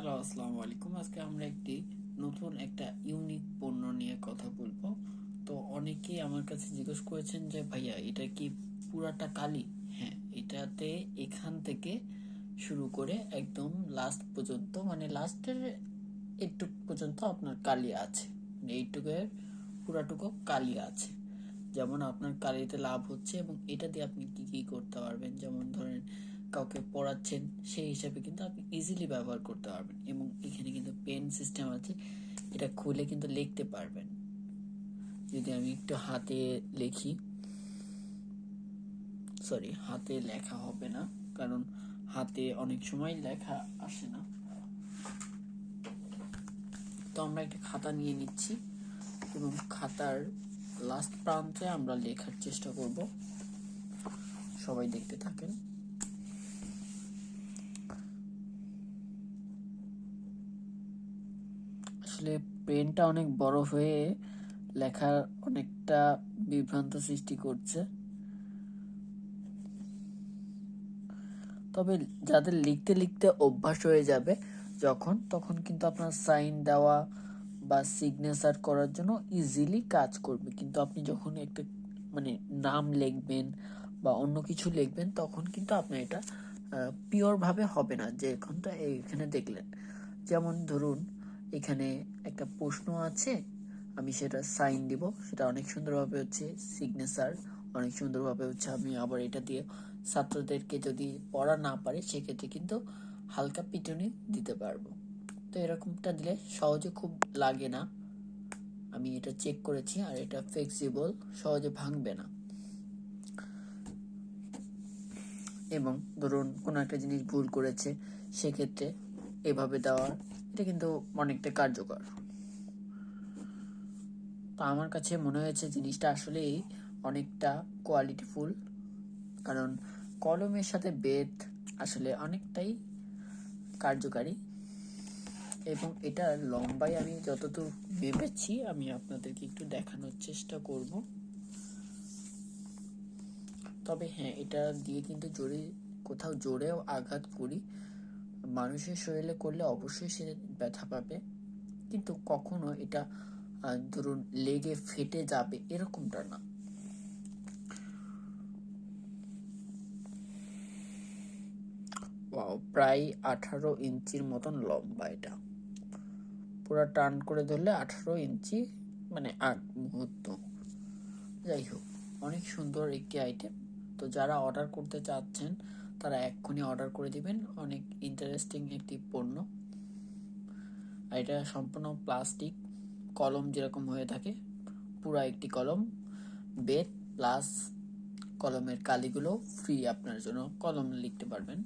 Hello, আসসালামু আলাইকুম। আজকে আমরা একটি নতুন একটা ইউনিক পণ্য নিয়ে কথা বলব। তো অনেকেই আমার কাছে জিজ্ঞেস করেছেন যে, ভাইয়া, এটা কি পুরাটা কালি? হ্যাঁ এটাতে এখান থেকে শুরু করে একদম লাস্ট পর্যন্ত মানে লাস্টের এইটুক পর্যন্ত আপনার কালি আছে। মানে এইটুকের পুরাটুকু কালি আছে। যেমন আপনার কালিতে লাভ হচ্ছে এবং এটা দিয়ে আপনি কি কি করতে পারবেন? যেমন ধরেন কাউকে পড়াচ্ছেন, সেই হিসাবে কিন্তু আপনি ইজিলি ব্যবহার করতে পারবেন এবং এখানে কিন্তু পেন সিস্টেম আছে, এটা খুলে কিন্তু লিখতে পারবেন। যদি আমি একটু হাতে লিখি সরি হাতে লেখা হবে না, কারণ হাতে অনেক সময় লেখা আসে না। তো আমরা একটা খাতা নিয়ে নিচ্ছি এবং খাতার লাস্ট প্রান্তে আমরা লেখার চেষ্টা করব। সবাই দেখতে থাকেন। আসলে পেনটা অনেক বড় হয়ে লেখার অনেকটা বিভ্রান্ত সৃষ্টি করছে। তবে যাদের লিখতে লিখতে অভ্যাস হয়ে যাবে, যখন, তখন কিন্তু আপনার সাইন দেওয়া বা সিগনেচার করার জন্য ইজিলি কাজ করবে। কিন্তু আপনি যখন একটা মানে নাম লিখবেন বা অন্য কিছু লিখবেন, তখন কিন্তু আপনার এটা পিওর ভাবে হবে না। যে এখনটা, এখানে দেখলেন। যেমন ধরুন এখানে একটা প্রশ্ন আছে। আমি সেটা সাইন দিব। সেটা অনেক সুন্দরভাবে হচ্ছে সিগনেচার অনেক সুন্দরভাবে হচ্ছে আমি আবার এটা দিয়ে ছাত্রদেরকে যদি পড়া না পারে, সেক্ষেত্রে কিন্তু হালকা পিটুনি দিতে পারব। তো এরকমটা দিলে সহজে খুব লাগে না। আমি এটা চেক করেছি আর এটা ফ্লেক্সিবল সহজে ভাঙবে না। এবং ধরুন কোনো একটা জিনিস ভুল করেছে, সেক্ষেত্রে এভাবে দেওয়ার এটা কিন্তু অনেকটা কার্যকর। তো আমার কাছে মনে হয়েছে জিনিসটা আসলেই অনেকটা কোয়ালিটিফুল কারণ কলমের সাথে বেত আসলে অনেকটাই কার্যকারী এবং এটা লম্বাই আমি যতদূর ভেবেছি, আমি আপনাদেরকে একটু দেখানোর চেষ্টা করব। তবে হ্যাঁ এটা দিয়ে কিন্তু জোরে, কোথাও জোরেও আঘাত করি। মানুষের শরীরে করলে অবশ্যই সে ব্যথা পাবে। কিন্তু কখনো এটা ধরুন লেগে ফেটে যাবে এরকমটা না। প্রায় আঠারো ইঞ্চির মতন লম্বা এটা। পুরো টান করে ধরলে আঠারো ইঞ্চি মানে আট মুহূর্ত। যাই হোক, অনেক সুন্দর একটি আইটেম তো যারা অর্ডার করতে চাচ্ছেন, তারা এক্ষুনি অর্ডার করে দিবেন। অনেক ইন্টারেস্টিং একটি পণ্য। আর এটা সম্পূর্ণ প্লাস্টিক কলম যেরকম হয়ে থাকে, পুরা একটি কলম। বেড প্লাস কলমের কালিগুলো ফ্রি আপনার জন্য কলম লিখতে পারবেন।